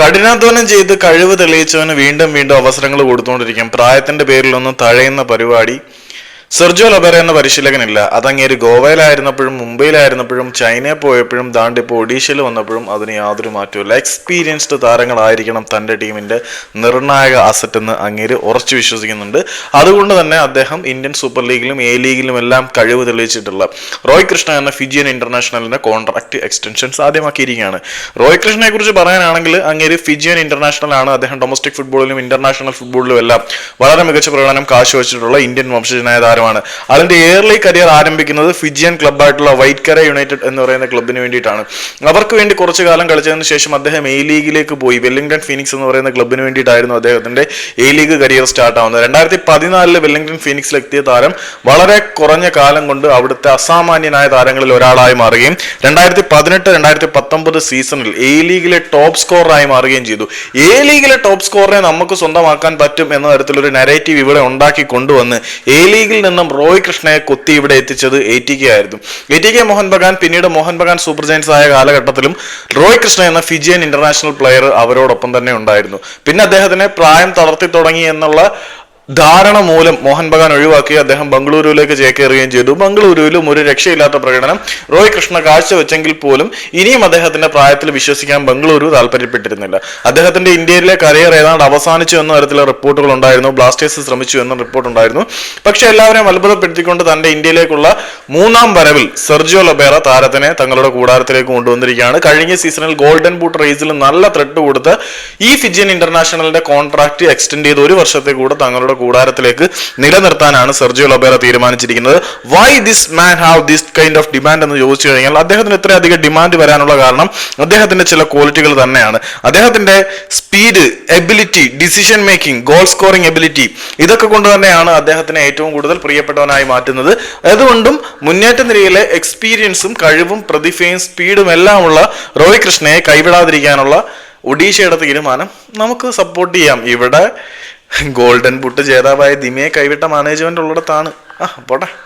കഠിനാധ്വാനം ചെയ്ത് കഴിവ് തെളിയിച്ചവന് വീണ്ടും വീണ്ടും അവസരങ്ങൾ കൊടുത്തുകൊണ്ടിരിക്കും. പ്രായത്തിന്റെ പേരിലൊന്നും തഴയുന്ന പരിപാടി സെർജോ ലബേറ എന്ന പരിശീലകനില്ല. അതങ്ങേര് ഗോവയിലായിരുന്നപ്പോഴും മുംബൈയിലായിരുന്നപ്പോഴും ചൈനയിൽ പോയപ്പോഴും ദാണ്ട് ഒഡീഷയിൽ വന്നപ്പോഴും അതിന് യാതൊരു മാറ്റമില്ല എക്സ്പീരിയൻസ്ഡ് താരങ്ങളായിരിക്കണം തന്റെ ടീമിന്റെ നിർണായക അസറ്റ് എന്ന് അങ്ങേര് ഉറച്ചു വിശ്വസിക്കുന്നുണ്ട്. അതുകൊണ്ട് തന്നെ അദ്ദേഹം ഇന്ത്യൻ സൂപ്പർ ലീഗിലും എ ലീഗിലും എല്ലാം കഴിവ് തെളിയിച്ചിട്ടുള്ള റോയ് കൃഷ്ണ എന്ന ഫിജിയൻ ഇന്റർനാഷണലിന്റെ കോൺട്രാക്ട് എക്സ്റ്റൻഷൻ സാധ്യമാക്കിയിരിക്കുകയാണ് റോയ് കൃഷ്ണയെ കുറിച്ച് പറയാനാണെങ്കിൽ അങ്ങേര് ഫിജിയൻ ഇന്റർനാഷണൽ ആണ്. അദ്ദേഹം ഡൊമസ്റ്റിക് ഫുട്ബോളിലും ഇന്റർനാഷണൽ ഫുട്ബോളിലും എല്ലാം വളരെ മികച്ച പ്രകടനം കാഴ്ചവെച്ചിട്ടുള്ള ഇന്ത്യൻ വംശജനായ താരമാണ് അതിന്റെ ഏർലി കരിയർ ആരംഭിക്കുന്നത് ഫിജിയൻ ക്ലബ്ബായിട്ടുള്ള വൈറ്റ്കര യുണൈറ്റഡ് എന്ന് പറയുന്ന ക്ലബിന് വേണ്ടിയിട്ടാണ്. അവർക്ക് വേണ്ടി കുറച്ചു കാലം കളിച്ചതിന് ശേഷം അദ്ദേഹം എ ലീഗിലേക്ക് പോയി. വെല്ലിംഗ്ടൺ ഫീനിക്സ് എന്ന് പറയുന്ന ക്ലബിന് വേണ്ടിയിട്ടായിരുന്നു അദ്ദേഹത്തിന്റെ എ ലീഗ് കരിയർ സ്റ്റാർട്ട് ആവുന്നത്. രണ്ടായിരത്തി പതിനാലിൽ വെല്ലിംഗ്ടൺ ഫീനിക്സിൽ എത്തിയ താരം വളരെ കുറഞ്ഞ കാലം കൊണ്ട് അവിടുത്തെ അസാമാന്യനായ താരങ്ങളിൽ ഒരാളായി മാറുകയും രണ്ടായിരത്തി പതിനെട്ട് രണ്ടായിരത്തി പത്തൊമ്പത് സീസണിൽ എ ലീഗിലെ ടോപ്പ് സ്കോറായി മാറുകയും ചെയ്തു. എ ലീഗിലെ ടോപ്പ് സ്കോറിനെ നമുക്ക് സ്വന്തമാക്കാൻ പറ്റും എന്ന തരത്തിലൊരു നെറേറ്റീവ് ഇവിടെ ഉണ്ടാക്കി കൊണ്ടുവന്ന് എ ലീഗിൽ നിന്നും റോയ് കൃഷ്ണയെ കൊത്തി ഇവിടെ എത്തിച്ചത് എ ടി കെ ആയിരുന്നു. A T K Mohun Bagan പിന്നീട് മോഹൻ ബഗാൻ സൂപ്പർ ജയൻസ് ആയ കാലഘട്ടത്തിലും റോയ് കൃഷ്ണ എന്ന ഫിജിയൻ ഇന്റർനാഷണൽ പ്ലെയർ അവരോടൊപ്പം തന്നെ ഉണ്ടായിരുന്നു. പിന്നെ അദ്ദേഹത്തിനെ പ്രായം തളർത്തി തുടങ്ങി എന്നുള്ള ധാരണ മൂലം മോഹൻ ബഗാൻ ഒഴിവാക്കി അദ്ദേഹം ബംഗളൂരുവിലേക്ക് ചേക്കേറുകയും ചെയ്തു. ബംഗളൂരുവിലും ഒരു രക്ഷയില്ലാത്ത പ്രകടനം. റോയ് കൃഷ്ണ കാഴ്ചവെച്ചെങ്കിൽ പോലും ഇനിയും അദ്ദേഹത്തിന്റെ പ്രായത്തിൽ വിശ്വസിക്കാൻ ബംഗളൂരു താല്പര്യപ്പെട്ടിരുന്നില്ല. അദ്ദേഹത്തിന്റെ ഇന്ത്യയിലെ കരിയർ ഏതാണ്ട് അവസാനിച്ചു എന്ന തരത്തിലുള്ള റിപ്പോർട്ടുകൾ ഉണ്ടായിരുന്നു. ബ്ലാസ്റ്റേഴ്സ് ശ്രമിച്ചു എന്ന റിപ്പോർട്ട് ഉണ്ടായിരുന്നു. പക്ഷെ എല്ലാവരെയും അത്ഭുതപ്പെടുത്തിക്കൊണ്ട് തന്റെ ഇന്ത്യയിലേക്കുള്ള മൂന്നാം വരവിൽ സെർജിയോ ലബേറ താരത്തിനെ തങ്ങളുടെ കൂടാരത്തിലേക്ക് കൊണ്ടുവന്നിരിക്കുകയാണ്. കഴിഞ്ഞ സീസണിൽ ഗോൾഡൻ ബൂട്ട് റേസിൽ നല്ല ത്രെട്ട് കൊടുത്ത് ഈ ഫിജിയൻ ഇന്റർനാഷണലിന്റെ കോൺട്രാക്ട് എക്സ്റ്റെൻഡ് ചെയ്ത് ഒരു വർഷത്തെ കൂടെ തങ്ങളുടെ കൂടാരത്തിലേക്ക് നിലനിർത്താനാണ് സെർജിയോ ലൊബേറ തീരുമാനിച്ചിരിക്കുന്നത്. Why this man have this kind of demand എന്ന് ചോദിച്ചു കഴിഞ്ഞാൽ അദ്ദേഹത്തിന് ഇത്രയധികം ഡിമാൻഡ് വരാനുള്ള കാരണം അദ്ദേഹത്തിന്റെ ചില ക്വാളിറ്റികൾ തന്നെയാണ്. അദ്ദേഹത്തിന്റെ speed ability decision making goal scoring ability ഇതൊക്കെ കൊണ്ട് തന്നെയാണ് അദ്ദേഹത്തിനെ ഏറ്റവും കൂടുതൽ പ്രിയപ്പെട്ടവനായി മാറ്റുന്നത്. അതുകൊണ്ടും മുന്നേറ്റ നിരയിലെ എക്സ്പീരിയൻസും കഴിവും പ്രതിഭയും സ്പീഡും എല്ലാം ഉള്ള റോയ് കൃഷ്ണയെ കൈവിടാതിരിക്കാനുള്ള ഒഡീഷയുടെ തീരുമാനം നമുക്ക് സപ്പോർട്ട് ചെയ്യാം. ഇവിടെ ഗോൾഡൻ ബുട്ട് ജേതാവായ ദിമയെ കൈവിട്ട മാനേജ്മെന്റ് ഉള്ളിടത്താണ്. ആ പോട്ടെ.